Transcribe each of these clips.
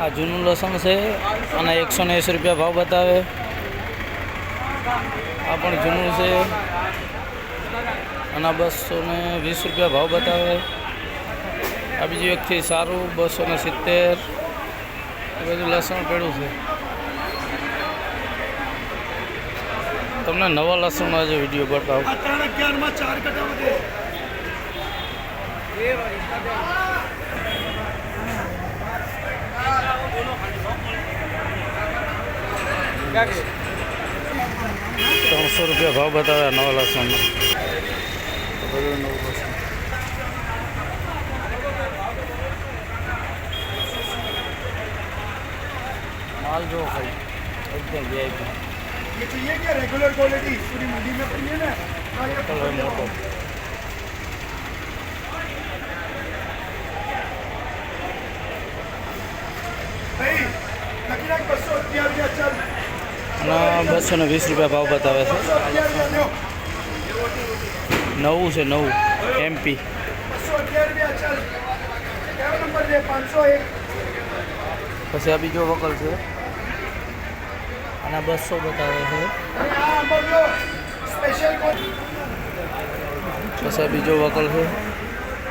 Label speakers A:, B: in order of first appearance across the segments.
A: આ જૂનું લસણ છે અને એકસો ને એંસી રૂપિયા ભાવ બતાવે. આ પણ જૂનું છે અને બસો ને વીસ રૂપિયા ભાવ બતાવે. આ બીજું એકથી સારું, બસો ને સિત્તેર. એ બધું લસણ પડ્યું છે. તમને નવા લસણનો આજે વીડિયો બતાવું. ત્રણસો રૂપિયા ભાવ બતાવ્યા નવા લસણનો તો બધું નવું લસણ માલ જો ભાઈ એકદમ વીઆઈપી
B: ये चाहिए क्या रेगुलर क्वालिटी पूरी मंडी में पड़ी है ना हाँ, ये
A: કલર મોટો
B: भाई लकी लाख बसो अगियार रुपया चल
A: અને બસો ને વીસ રૂપિયા ભાવ બતાવે છે. નવું છે, નવું. એમપી પછી આ બીજો વકલ છે. અને બસો બતાવે છે. પછી આ બીજો વકલ છે.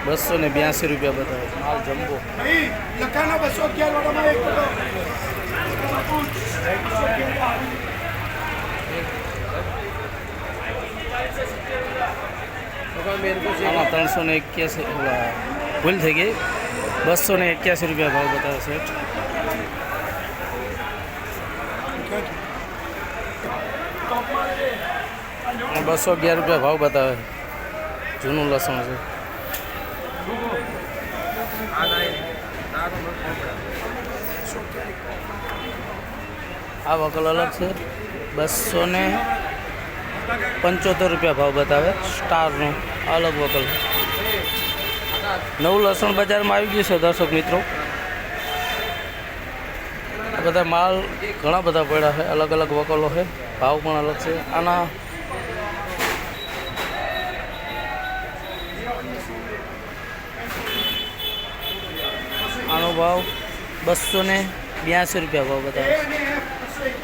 A: બસો ને બ્યાસી રૂપિયા બતાવે છે. માલ જમ્બો.
B: બસો અગિયાર
A: આમાં ત્રણસો ને એક્યાસી ભૂલ થઈ ગઈ. બસો ને એક્યાસી રૂપિયા ભાવ બતાવે છે. બસો અગિયાર રૂપિયા ભાવ બતાવે જૂનું લસણ છે. આ વકલ અલગ છે. બસો ને પંચોતેર રૂપિયા ભાવ બતાવે. સ્ટારનો અલગ વકલ. નવું લસણ બજારમાં આવી ગયું છે દર્શક મિત્રો. બધા માલ ઘણા બધા પડ્યા છે, અલગ અલગ વકલો છે, ભાવ પણ અલગ છે. આના આનો ભાવ બસો ને બ્યાસી રૂપિયા ભાવ બતાવે